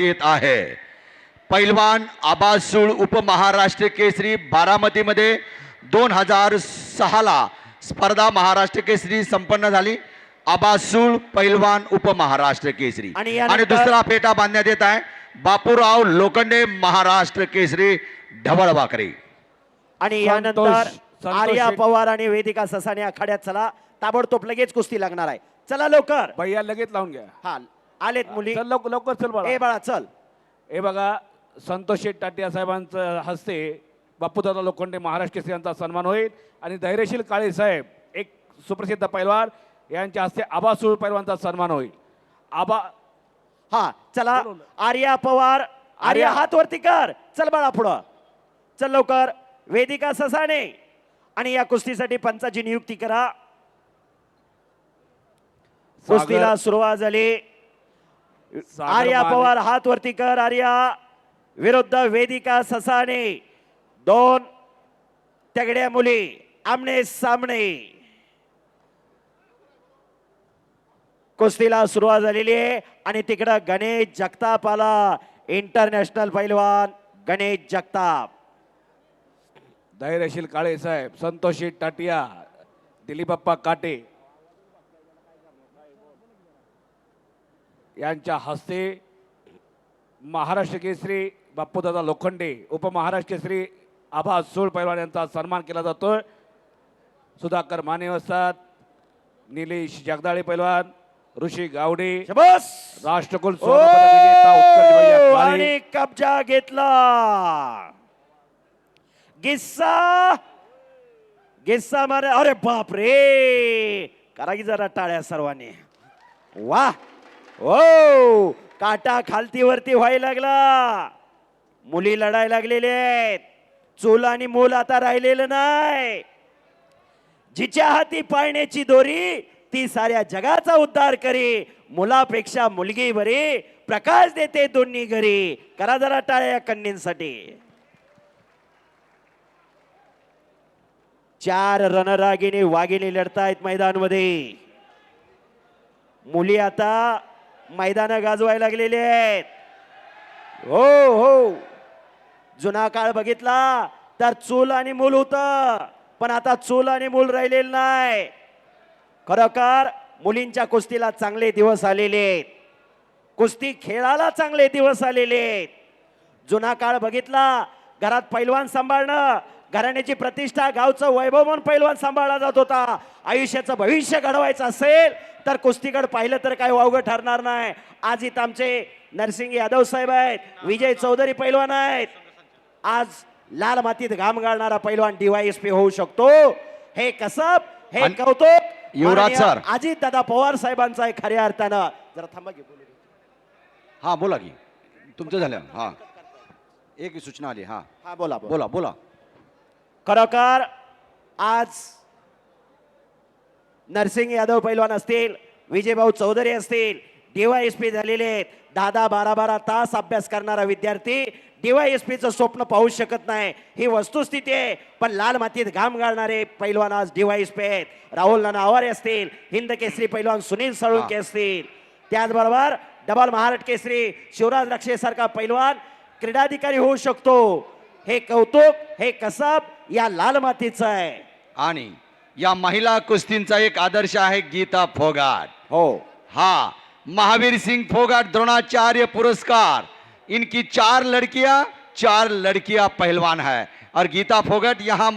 येत आहे. पैलवान आबासूळ उपमहाराष्ट्र केसरी बारामतीमध्ये दोन हजार सहाला स्पर्धा महाराष्ट्र केसरी संपन्न झाली. आबासूळ पैलवान उपमहाराष्ट्र केसरी. आणि दुसरा फेटा बांधण्यात येत आहे. बापूराव लोखंडे महाराष्ट्र केसरी ढवळवाकरे आणि यानंतर आर्या पवार आणि वेदिका ससाने आखाड्यात चला. ताबडतोब लगेच कुस्ती लागणार आहे. चला लवकर. भैया लगेच लावून घ्या. हा. आलेत मुली. चल लवकर लवकर चल ए बाळा बाळा चल. हे बघा संतोष शेठ टाटिया साहेबांचं हस्ते बापूदादा लोखंडे महाराष्ट्र केसरी यांचा सन्मान होईल. आणि धैर्यशील काळे साहेब एक सुप्रसिद्ध पैलवान यांच्या हस्ते आबासूळ पैलवानचा सन्मान होईल. आबा हा चला. आर्या पवार आर्या आर्या. हात वरती कर चल बाळा पुढं. चल लवकर. वेदिका ससाने आणि या कुस्तीसाठी पंचाची नियुक्ती करा. सागर- कुस्तीला सुरुवात झाली. आर्या पवार हात वरती कर आर्या. विरुद्ध वेदिका ससाने. दोन तगड्या मुली आमने सामने. कुस्तीला सुरुवात झालेली आहे. आणि तिकडं गणेश जगताप आला इंटरनॅशनल पैलवान गणेश जगताप. धैर्यशील काळे साहेब संतोष टाटिया दिलीपप्पा काटे. यांच्या हस्ते महाराष्ट्र केसरी बापूदादा लोखंडे उपमहाराष्ट्र केसरी आभा सोळ पैलवान यांचा सन्मान केला जातोय सुधाकर माने वस्तात निलेश जगदाळे पैलवान ऋषी गावडे राष्ट्रकुल. आणि कब्जा घेतला. गिस्सा! गिस्सा मारे अरे बाप रे करा की जरा टाळ्या सर्वांनी. वा ओ काटा खालती वरती व्हायला लागला. मुली लढायला लागलेले आहेत. चूल आणि मूल आता राहिलेलं नाही. जिच्या हाती पाळण्याची दोरी ती साऱ्या जगाचा उद्धार करी. मुलापेक्षा मुलगी बरी प्रकाश देते दोन्ही घरी. करा जरा टाळ्या या चार रणरागिणी वाघिणी लढतायत मैदानमध्ये. मुली आता मैदानं गाजवायला लागलेले आहेत. हो हो. जुना काळ बघितला तर चूल आणि मूल होत पण आता चूल आणि मूल राहिलेलं नाही. खरोखर मुलींच्या कुस्तीला चांगले दिवस आलेले आहेत. कुस्ती खेळाला चांगले दिवस आलेले आहेत. जुना काळ बघितला घरात पैलवान सांभाळणं घराण्याची प्रतिष्ठा गावचं वैभव म्हणून पैलवान सांभाळला जात होता. आयुष्याचं भविष्य घडवायचं असेल तर कुस्तीकडे पाहिलं तर काय वावगं ठरणार नाही. आज इथं आमचे नरसिंग यादव साहेब आहेत विजय चौधरी पैलवान आहेत. आज लाल मातीत घाम गाळणारा पैलवान डीवायएसपी होऊ शकतो. हे कसब हे आणि- कौतुक. युवराज सर. अजित दादा पवार साहेबांचा आहे खऱ्या अर्थानं. जरा थांबा घे बोलू. दे. हा बोला की. तुमचं झालं. हा. एक सूचना आली. हा. हा बोला बोला. बोला बोला. खरोखर आज नरसिंग यादव पैलवान असतील विजयभाऊ चौधरी असतील डीवायएसपी झालेले आहेत दहा दहा बारा बारा तास अभ्यास करणारा विद्यार्थी डीवायएसपीचं स्वप्न पाहू शकत नाही. ही वस्तुस्थिती आहे पण लाल मातीत घाम गाळणारे पैलवान आज डीवायएसपी आहेत. राहुल नाना आवारे असतील हिंद केसरी पैलवान सुनील साळुंके असतील. त्याचबरोबर डबल महाराष्ट्र केसरी शिवराज रक्षेसारखा पैलवान क्रीडाधिकारी होऊ शकतो. हे कौतुक हे कसब या लाल मातीचं आहे. आणि या महिला कुस्तींचा एक आदर्श आहे गीता फोगाट. हो. हाँ महावीर सिंह फोगाट द्रोणाचार्य पुरस्कार. इनकी चार लड़कियाँ चार लड़कियाँ पहलवान है. और गीता फोगाट यहाँ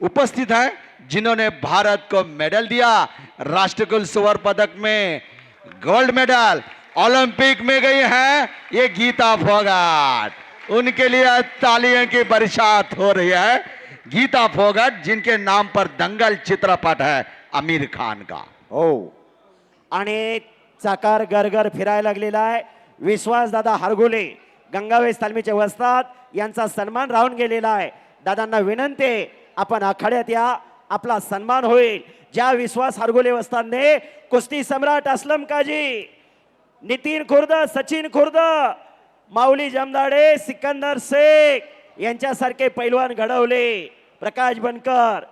उपस्थित है जिन्होंने भारत को मेडल दिया. राष्ट्रकुल स्वर्ण पदक में गोल्ड मेडल ओलंपिक में गई है ये गीता फोगाट। उनके लिए तालियों की बरसात हो रही है। गीता फोगट जिनके नाम पर दंगल चित्रपट है आमिर खान का। हो। आणि चाकार गरगर फिरायला लागलेला आहे। विश्वास दादा हरगुले गंगावेस तालमीचे वस्तात यांचा सन्मान राहून गेलेला आहे। दादांना विनंती आहे, आपण आखाड्यात या आपला सन्मान होईल। ज्या विश्वास हरगुले वस्तांनी कुस्ती सम्राट असलम काजी नितीन खुर्द सचिन खुर्द माऊली जमदाडे सिकंदर शेख यांच्यासारखे पैलवान घडवले. प्रकाश बनकर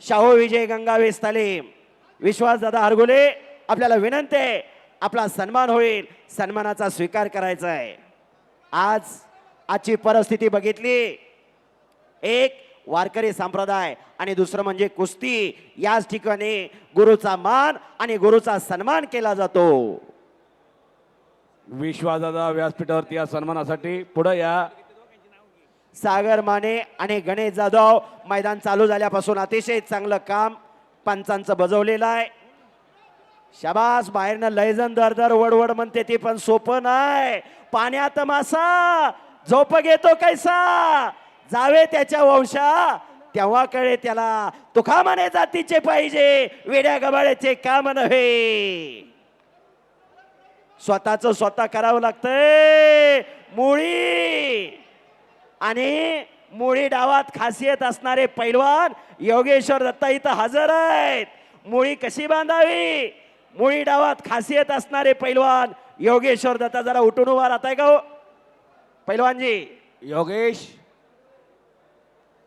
शाहू विजय गंगावेस तालीम. विश्वास दादा हरगुले आपल्याला विनंती आहे आपला सन्मान होईल. सन्मानाचा स्वीकार करायचा आहे. आज आजची परिस्थिती बघितली. एक वारकरी संप्रदाय आणि दुसरं म्हणजे कुस्ती. याच ठिकाणी गुरुचा मान आणि गुरुचा सन्मान केला जातो. विश्वासदादा व्यासपीठावरती या सन्मानासाठी पुढे या. सागर माने आणि गणेश जाधव मैदान चालू झाल्यापासून अतिशय चांगलं काम पंचांचं बजवलेलं आहे. शबास बाहेरनं लयजन दर दर वडवड म्हणते ती पण सोपं नाही. पाण्यात मासा झोप घेतो कैसा? जावे त्याच्या वंशा तेव्हा कळे त्याला तुखामाने म्हणे जातीचे पाहिजे. वेड्या गबाळ्याचे काम नव्हे. स्वतःचं स्वतः करावं लागतंय. मुळी. आणि मुळी डावात खासियत असणारे पैलवान योगेश्वर दत्ता इथं हजर आहेत. मुळी कशी बांधावी? मुळी डावात खासियत असणारे पैलवान योगेश्वर दत्ता जरा उठून उभा राहताय का हो? पैलवानजी योगेश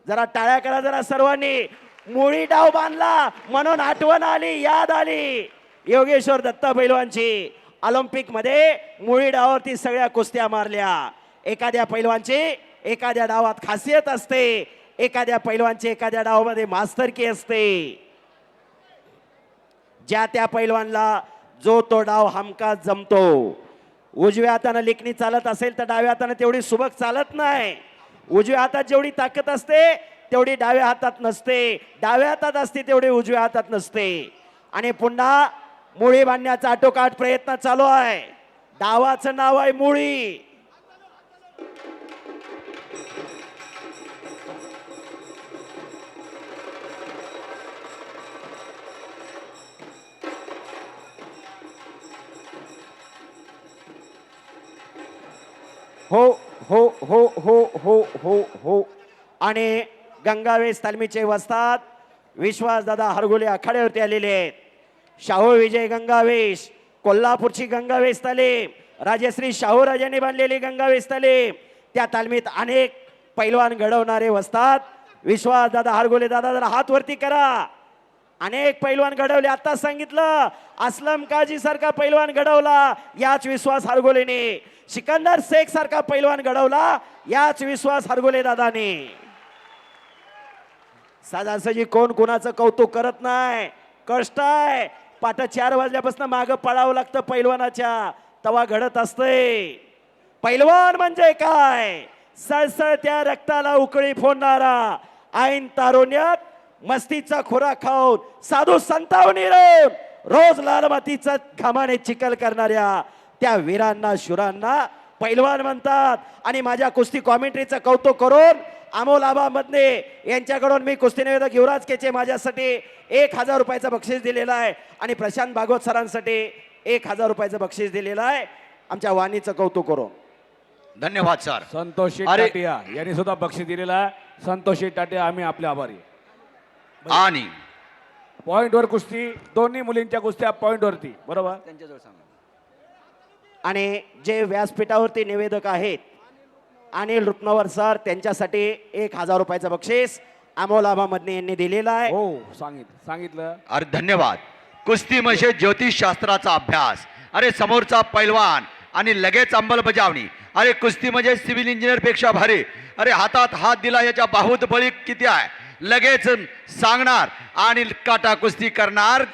जरा टाळ्या करा जरा सर्वांनी. मुळी डाव बांधला म्हणून आठवण आली याद आली. योगेश्वर दत्ता पैलवानची. ऑलिम्पिकमध्ये मुळी डावावरती सगळ्या कुस्त्या मारल्या. एखाद्या पैलवानची एखाद्या डावात खासियत असते. एखाद्या पैलवानची एखाद्या डावामध्ये मास्तरकी असते. ज्या त्या पैलवानला जो तो डाव हमखास जमतो. उजव्या हातानं लेखणी चालत असेल तर डाव्या हातानं तेवढी सुबक चालत नाही. उजव्या हातात जेवढी ताकद असते तेवढी डाव्या हातात नसते. डाव्या हातात असते तेवढी उजव्या हातात नसते. आणि पुन्हा मुळी बांधण्याचा आटोकाट प्रयत्न चालू आहे. डावाचं नाव आहे मुळी. हो हो हो हो हो हो हो. आणि गंगावेश तालमीचे वस्तात विश्वासदादा हरगोले आखाड्यावरती आलेले आहेत. शाहू विजय गंगावेश कोल्हापूरची गंगावेश तालीम राजश्री शाहूराजांनी बांधलेली गंगावेश तालीम त्या तालमीत अनेक पैलवान घडवणारे वस्तात. विश्वासदादा हरगोले दादा जरा हात वरती करा. अनेक पैलवान घडवले आता सांगितलं असलम काजी सारखा पैलवान घडवला याच विश्वास हरगोलेने. सिकंदर शेख सारखा पैलवान घडवला याच विश्वास हरगोले दादाने. साधासजी कोण कोणाचं कौतुक करत नाही कष्ट आहे पाठ चार वाजल्यापासून मागं पळावं लागतं पैलवानाच्या. तवा घडत असते पैलवान म्हणजे काय? सळसळ त्या रक्ताला उकळी फोडणारा ऐन तारुण्यात मस्तीचा खुरा खाऊन साधू संतावणी रोज लाल मातीचा घामाने चिखल करणाऱ्या त्या वीरांना शुरांना पैलवान म्हणतात. आणि माझ्या कुस्ती कॉमेंट्रीचं कौतुक करून अमोल आबा मधने यांच्याकडून मी कुस्ती निवेदक युवराज केचे माझ्यासाठी एक हजार रुपयाचं बक्षीस दिलेलं आहे आणि प्रशांत भागवत सरांसाठी एक हजार रुपयाचं बक्षीस दिलेलं आहे. आमच्या वाणीचं कौतुक करून धन्यवाद सर. संतोषी अरे- टाटिया यांनी सुद्धा बक्षीस दिलेलं आहे. संतोषी टाटिया आम्ही आपले आभारी आणि पॉइंटवर कुस्ती दोन्ही मुलींच्या कुस्त्या पॉइंटवरती बरोबर? आणि जे व्यासपीठावरती निवेदक आहेत अनिल रुपनवर सर त्यांच्यासाठी एक हजार रुपयाचं बक्षीस अमोल आबा मदने यांनी दिलेलं आहे. हो सांगित सांगितलं. अरे धन्यवाद. कुस्ती म्हणजे ज्योतिषशास्त्राचा अभ्यास. अरे समोरचा पैलवान आणि लगेच अंमलबजावणी. अरे कुस्ती म्हणजे सिव्हिल इंजिनियरपेक्षा भारी. अरे हातात हात दिला याच्या बाहुबली किती आहे? लगेच सांगणार आणि काटा कुस्ती करणार.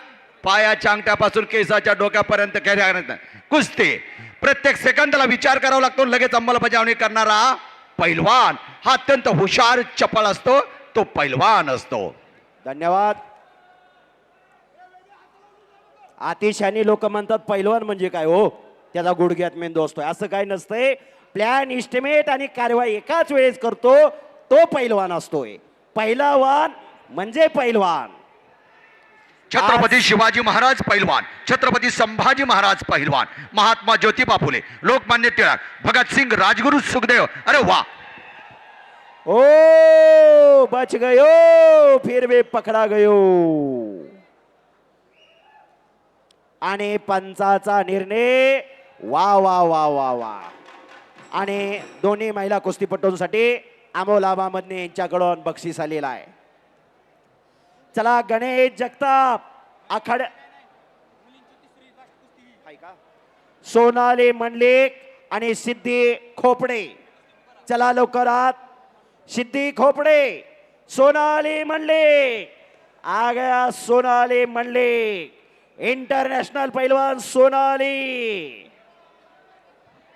पायाच्या अंगठ्यापासून केसाच्या डोक्यापर्यंत कुस्ती. प्रत्येक सेकंदाला विचार करावा लागतो लगेच अंमलबजावणी करणारा पैलवान. हा अत्यंत हुशार चपळ असतो तो पैलवान असतो. धन्यवाद. अतिशानी लोक म्हणतात पैलवान म्हणजे काय हो? त्याचा गुडघ्यात मेंदू असतोय असं काय नसतंय. प्लॅन इस्टिमेट आणि कारवाई एकाच वेळेस करतो तो पैलवान असतोय. पहिलावान म्हणजे पैलवान. छत्रपती शिवाजी महाराज पैलवान छत्रपती संभाजी महाराज पैलवान महात्मा ज्योतिबा फुले लोकमान्य टिळक भगतसिंग राजगुरु सुखदेव अरे वा. ओ बच गयो फिर भी पकडा गयो. आणि पंचाचा निर्णय वा वा वा वा वा. आणि दोन्ही महिला कुस्तीपटूंसाठी मदने यांच्याकडून बक्षीस आलेला आहे. चला गणेश जगताप आखाड्या सोनाली मंडलिक आणि सिद्धी खोपडे. चला लवकरात. सिद्धी खोपडे सोनाली मंडलिक. आ गया सोनाली मंडलिक. इंटरनेशनल पहलवान सोनाली.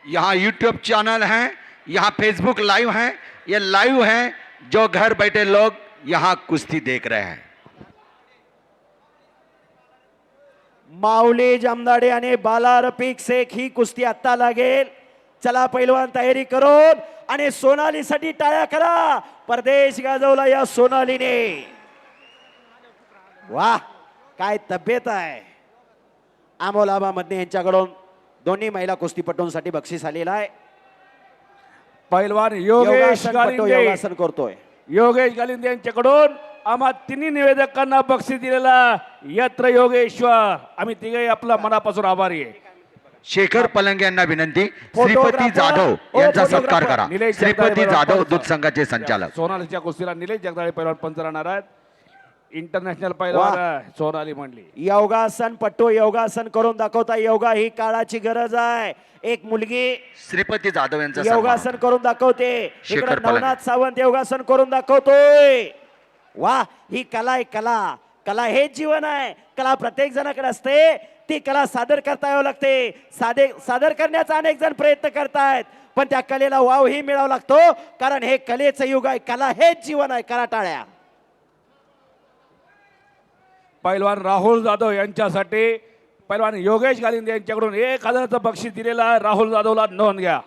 यहाँ यूट्यूब चैनल है यहाँ फेसबुक लाइव है ये लाइव है जो घर बैठे लोग यहाँ कुश्ती देख रहे हैं। माऊली जमदाडे आणि बाला रफिक शेख ही कुस्ती आत्ता लागेल. चला पैलवान तयारी करून आणि सोनालीसाठी टाळ्या करा. परदेश गाजवला या सोनालीने. वा काय तब्येत आहे. अमोल आबा मधने यांच्याकडून दोन्ही महिला कुस्तीपटूंसाठी बक्षीस आलेला आहे. पैलवान योगेश योगासन करतोय. योगेश गालिंदे यांच्याकडून आम्हा तिन्ही निवेदकांना बक्षीस दिलेला यत्र योगेश्वर. आम्ही तिघे आपला मनापासून आभारी आहे. शेखर पलंग यांना विनंती. श्रीपती जाधव यांचा सत्कार. करा. निलेश श्रीपती जाधव. दूध संघाचे संचालक. सोनालीच्या कुस्तीला निलेश जगदाळे पैलवान पंच राहणार आहेत. इंटरनॅशनल पैलवान सोनाली म्हणली योगासन पट्टू योगासन करून दाखवता योगा ही काळाची गरज आहे. एक मुलगी श्रीपती जाधव यांचा. योगासन करून दाखवते. नवनाथ सावंत योगासन करून दाखवतोय. वा ही कला आहे कला. कला हेच जीवन आहे. कला प्रत्येक जणाकडे असते. ती कला सादर करता यावं लागते. सादे सादर करण्याचा अनेक जण प्रयत्न करतायत. पण त्या कलेला वावही मिळावा लागतो. कारण हे कलेचं युग आहे. कला हेच जीवन आहे. कला टाळ्या. पैलवान राहुल जाधव यांच्यासाठी पैलवान योगेश गालिंदे यांच्याकडून एक हजाराचं बक्षीस दिलेलं आहे. राहुल जाधवला नोंद घ्या.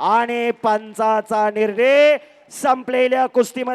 आणि पंचाचा निर्णय संपलेल्या कुस्तीमध्ये